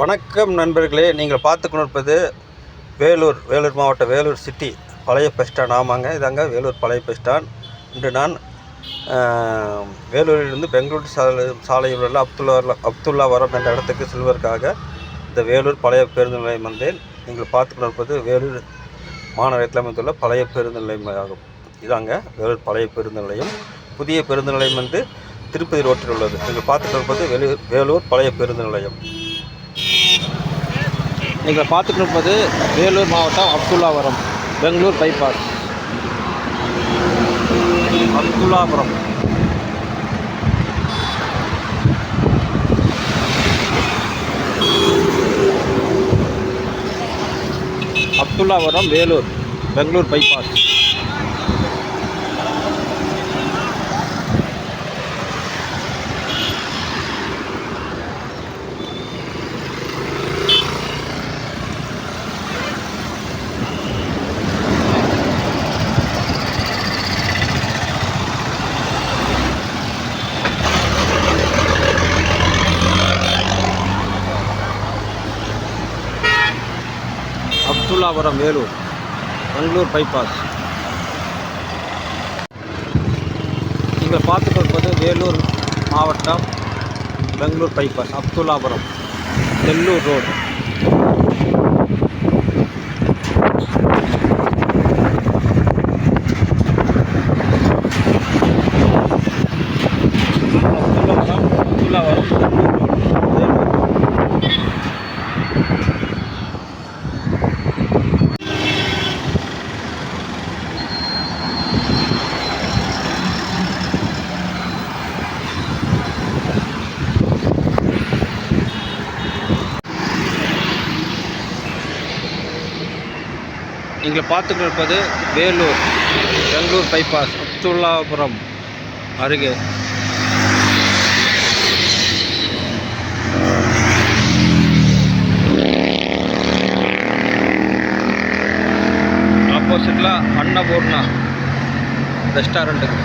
வணக்கம் நண்பர்களே நீங்கள் பார்த்து கொண்டிருப்பது வேலூர் வேலூர் மாவட்ட வேலூர் சிட்டி பழைய பஸ் ஸ்டாண்ட் ஆமாங்க இதாங்க வேலூர் பழைய பஸ் ஸ்டாண்ட் இன்று நான் வேலூரிலிருந்து பெங்களூர் சாலை சாலையில் உள்ள அப்துல்லா அப்துல்லா வரம் என்ற இடத்துக்கு செல்வதற்காக இந்த வேலூர் பழைய பேருந்து நிலையம் வந்தேன். நீங்கள் பார்த்து கொண்டிருப்பது வேலூர் மாநகரத்தில் அமைந்துள்ள பழைய பேருந்து நிலையம் ஆகும் இதாங்க வேலூர் பழைய பேருந்து நிலையம். புதிய பேருந்து நிலையம் வந்து திருப்பதி ரோட்டில் உள்ளது. நீங்கள் பார்த்து கொண்டிருப்பது வேலூர் வேலூர் பழைய பேருந்து நிலையம். நீங்கள் பார்த்துட்டு இருப்பது வேலூர் மாவட்டம் Abdullapuram Bangalore bypass Abdullapuram Abdullapuram Vellore Bangalore bypass Abdullapuram Vellore Bangalore bypass நீங்கள் பார்த்து வேலூர் மாவட்டம் பெங்களூர் பைபாஸ் அப்துல்லாபுரம் செல்லூர் ரோடு அப்துல்லாபுரம் அப்துல்லாபுரம் வேலூர் நீங்கள் பார்த்து இருப்பது வேலூர் பெங்களூர் பைபாஸ் அப்துல்லாபுரம் அருகே. ஆப்போசிட்டில் அன்னபூர்ணா ரெஸ்டாரண்ட்டுக்கு